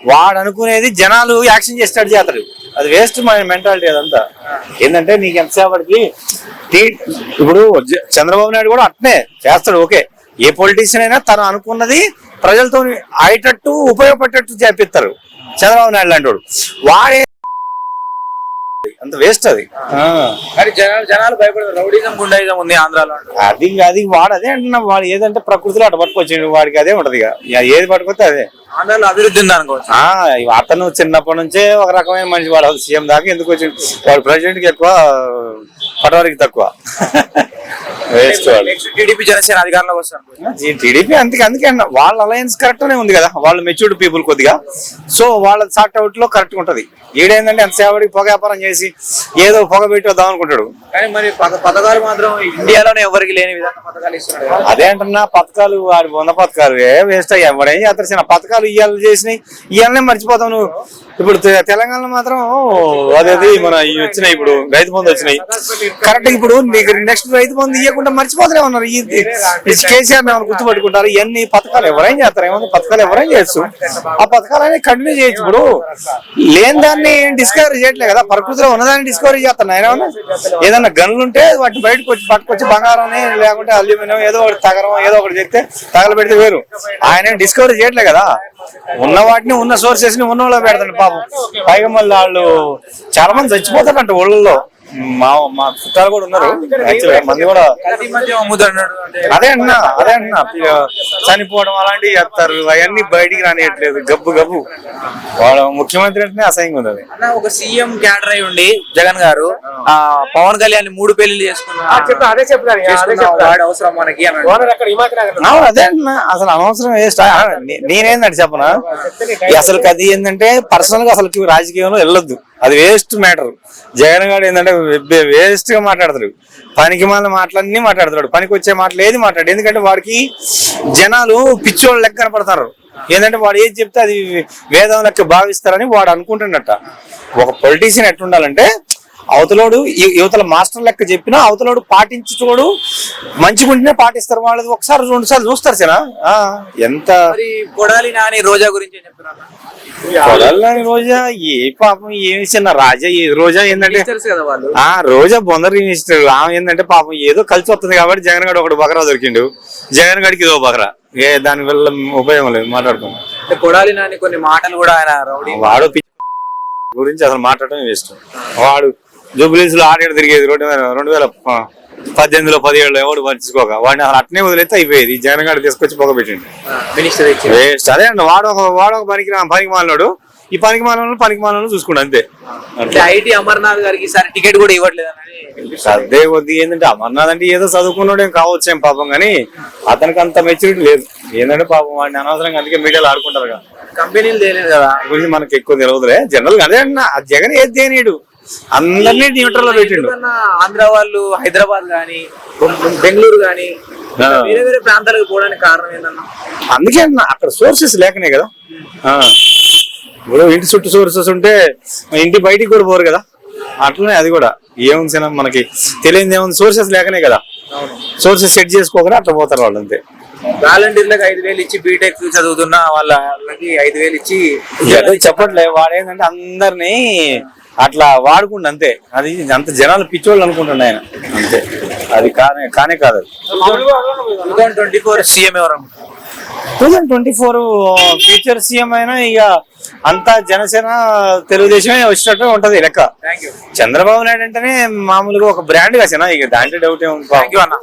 వాడు అనుకునేది జనాలు యాక్షన్ చేస్తాడు చేస్తాడు అది వేస్ట్ మన మెంటాలిటీ అదంతా. ఏంటంటే నీకు ఎంతసేపటికి ఇప్పుడు చంద్రబాబు నాయుడు కూడా అట్నే చేస్తాడు ఓకే. ఏ పొలిటీషియన్ అయినా తను అనుకున్నది ప్రజలతో అయ్యేటట్టు ఉపయోగపడేటట్టు చేపిస్తారు. చంద్రబాబు నాయుడు లాంటి వాడు. వాడే అంత వేస్ట్ అది. కానీ జనాలు జనాలు భయపడతారు. రౌడీజం గుండాయిజం ఉంది ఆంధ్రాలో అది అది వాడు అదే అంటున్నా వాడు ఏదంటే ప్రకృతిలో అటు పట్టుకొచ్చిండు. వాడికి అదే ఉంటది ఇక. ఇక ఏది పట్టుకొస్తే అదే. ఆంధ్రాలో అభివృద్ధి ఉంది అనుకోవచ్చు. ఆ అతను చిన్నప్పటి నుంచే ఒక రకమైన మనిషి. వాడు సీఎం దాకా ఎందుకు వచ్చిండు? వాడు ప్రెసిడెంట్కి ఎక్కువ పటవారికి తక్కువ. వాడు టీడీపీ జనసేన అధికారంలోకి వస్తారు టీడీపీ అందుకే అందుకే అన్న వాళ్ళ అలయన్స్ కరెక్ట్ నే ఉంది కదా. వాళ్ళు మెచ్యూర్డ్ పీపుల్ కొద్దిగా. సో వాళ్ళ సార్ట్ అవుట్లో కరెక్ట్ ఉంటది. ఈడేందంటే అంత సేవడికి పొగ వ్యాపారం చేసి ఏదో పొగ పెట్టి వద్దాం అనుకుంటాడు. కానీ మరి పథ- పథకాలు మాత్రం ఇండియాలోనే ఎవరికి లేని విధంగా పథకాలు అంటున్నా పథకాలు వాడి వంద పథకాలు ఏ వేస్ట్ అయ్యా ఎవడేం చేస్తారు చిన్న పథకాలు ఇవాళ చేసినాయి. ఇవాళనే మర్చిపోతావు నువ్వు. ఇప్పుడు తెలంగాణ తెలంగాణలో మాత్రం అదేది మన ఇవి వచ్చినాయి ఇప్పుడు రైతు బంధు వచ్చినాయి. కరెక్ట్ ఇప్పుడు మీకు నెక్స్ట్ రైతు బంధు ఇవ్వకుండా మర్చిపోతూనే ఉన్నారు. ఈ కేసీఆర్ ఏమైనా గుర్తుపెట్టుకుంటారు? ఇవన్నీ పథకాలు ఎవరైనా చేస్తారు ఏమన్నా పథకాలు ఎవరైనా చేయొచ్చు. ఆ పథకాలు అనేది కంటిన్యూ చేయొచ్చు. ఇప్పుడు లేని దాన్ని డిస్కవరీ చేయట్లే కదా ప్రకృతిలో ఉన్నదాన్ని డిస్కవరీ చేస్తాను ఆయన ఏదైనా ఏదన్నా ఉంటే వాటిని బయటకు వచ్చి పట్టుకొచ్చి బంగారం లేకుంటే అల్యూమినియం ఏదో ఒకటి తగరం ఏదో ఒకటి చెప్తే తగలబెడితే వేరు. ఆయన డిస్కవరీ చేయట్లే కదా. ఉన్న వాటిని ఉన్న సోర్సెస్ని ఉన్న వాళ్ళకి పెడతాడు పాపం. పైగా మళ్ళీ వాళ్ళు చాలా మంది చచ్చిపోతారంట ఊళ్ళల్లో. మా మా చుట్టాలు కూడా ఉన్నారు. యాక్చువల్గా మంది కూడా అంటే అదే అన్నా అదే అన్నా చనిపోవడం అలాంటివి చేస్తారు. అవన్నీ బయటికి రానియట్లేదు. గబ్బు గబ్బు. వాళ్ళ ముఖ్యమంత్రి అంటేనే అసహ్యంగా ఉంది అది. అన్న ఒక సీఎం క్యాడర్ అయి ఉండి జగన్ గారు ఆ పవన్ కళ్యాణ్ మూడు పెళ్ళి చేసుకున్నారు. అదే అవసరం మనకి అదే అన్నా. అసలు అనవసరం వేస్ట్ నేనేందంటే చెప్పనా? అసలు అది ఏంటంటే పర్సనల్గా అసలు రాజకీయంలో వెళ్ళొద్దు. అది వేస్ట్ మ్యాటర్ జగన్ గారు ఏంటంటే వేస్ట్గా మాట్లాడతాడు పనికి మాలిన మాటలన్నీ మాట్లాడతాడు. పనికి వచ్చే మాటలు ఏది మాట్లాడు? ఎందుకంటే వాడికి జనాలు పిచ్చోళ్ళు లెక్క కనపడతారు. ఏంటంటే వాడు ఏది చెప్తే అది వేదం లెక్క భావిస్తారని వాడు అనుకుంటున్నట్ట. ఒక పొలిటీషియన్ ఎట్లుండాలంటే అవతలోడు యువతల మాస్టర్ లెక్క చెప్పినా అవతలోడు పాటించుకోడు మంచిగుంటేనే పాటిస్తారు. వాళ్ళది ఒకసారి రెండు సార్లు చూస్తారు సరేనా ఆ, ఎంత కొడాలి నాని రోజా గురించి ఏం చెప్తున్నారు? కొడాలని రోజా ఏ పాపం ఏమి చిన్న రాజా ఏ రోజా ఏంటంటే ఆ రోజా బొందరు ఇష్టం ఆమె ఏంటంటే పాపం ఏదో కలిసి వస్తుంది కాబట్టి జగన్ గడు ఒకటి బకరా దొరికిండు. జగన్ గడికి ఇదో బకరా. ఏ దాని వల్ల ఉపయోగం లేదు. మాట్లాడుకున్నాం కొడాలి నాని కొన్ని మాటలు కూడా ఆయన రౌడీ వాడు గురించి అసలు మాట్లాడటం ఇష్టం వాడు జూబ్లీస్లో ఆడేడు తిరిగేది రెండు వేల రెండు వేల పద్దెనిమిదిలో పదిహేడులో ఎవడు మర్చిపోక. వాడిని అసలు అట్నే వదిలేస్తే అయిపోయేది. జగన్ గారు తీసుకొచ్చి పొగ ఇచ్చి వేస్ట్. అదే అండి వాడు ఒక వాడు ఒక పనికి పనికి మాలినాడు. ఈ పనికి మాలను పనికి మాలను చూసుకుండు అంతే. ఐటీ అమర్నాథ్ గారికి ఈసారి టికెట్ కూడా ఇవ్వట్లేదు అదే కొద్ది ఏంటంటే అమర్నాథ్ అంటే ఏదో చదువుకున్నాడు ఏం కావచ్చు ఏం పాపం కానీ అతనికి అంత మెచ్యూరిటీ లేదు. ఏంటంటే పాపం వాడిని అనవసరంగా అందుకే మీడియాలో ఆడుకుంటారు కదా. కంపెనీలు తెలియదు కదా. గురించి మనకి ఎక్కువ తెలియదులే జనరల్గా అదే అన్న జగన్ ఏది చేయనీడు అందరినీ న్యూట్రల్లో పెట్టిండు. ఆంధ్ర వాళ్ళు హైదరాబాద్ గాని బెంగళూరు గాని. వేరే వేరే ప్రాంతాలకు పోవడానికి కారణం ఏంటన్నా అందుకే అన్న అక్కడ సోర్సెస్ లేకనే కదా. ఆ. ఇప్పుడు ఇంటి చుట్టూ సోర్సెస్ ఉంటే ఇంటి బయటికి కూడా పోరు కదా. అట్లనే అది కూడా. ఏముంది సినిమా మనకి? తెలియదు ఏముంది? సోర్సెస్ లేకనే కదా. సోర్సెస్ సెట్ చేసుకోకుండా అట్లా పోతారు వాళ్ళు అంతే. వాలంటీర్లకు ఐదు వేలు ఇచ్చి బీటెక్ చదువుతున్న వాళ్ళకి ఐదు వేలు ఇచ్చి ఏదో చెప్పట్లే. వాడు ఏంటంటే అందరినీ అట్లా వాడుకుండు అంతే. అది అంత జనాలు పిచ్చోళ్ళు అనుకుంటుండే ఆయన. అంతే. అది కానే కానే కాదు ట్వంటీ ఫోర్ సీఎం ఎవరు two twenty four future CM అయినా ఇక అంతా జనసేన తెలుగుదేశమే వచ్చినట్టు ఉంటది లెక్క. చంద్రబాబు నాయుడు అంటేనే మామూలుగా ఒక బ్రాండ్ కాసేనా ఇక దాంట్లో డౌట్ యూ అన్న.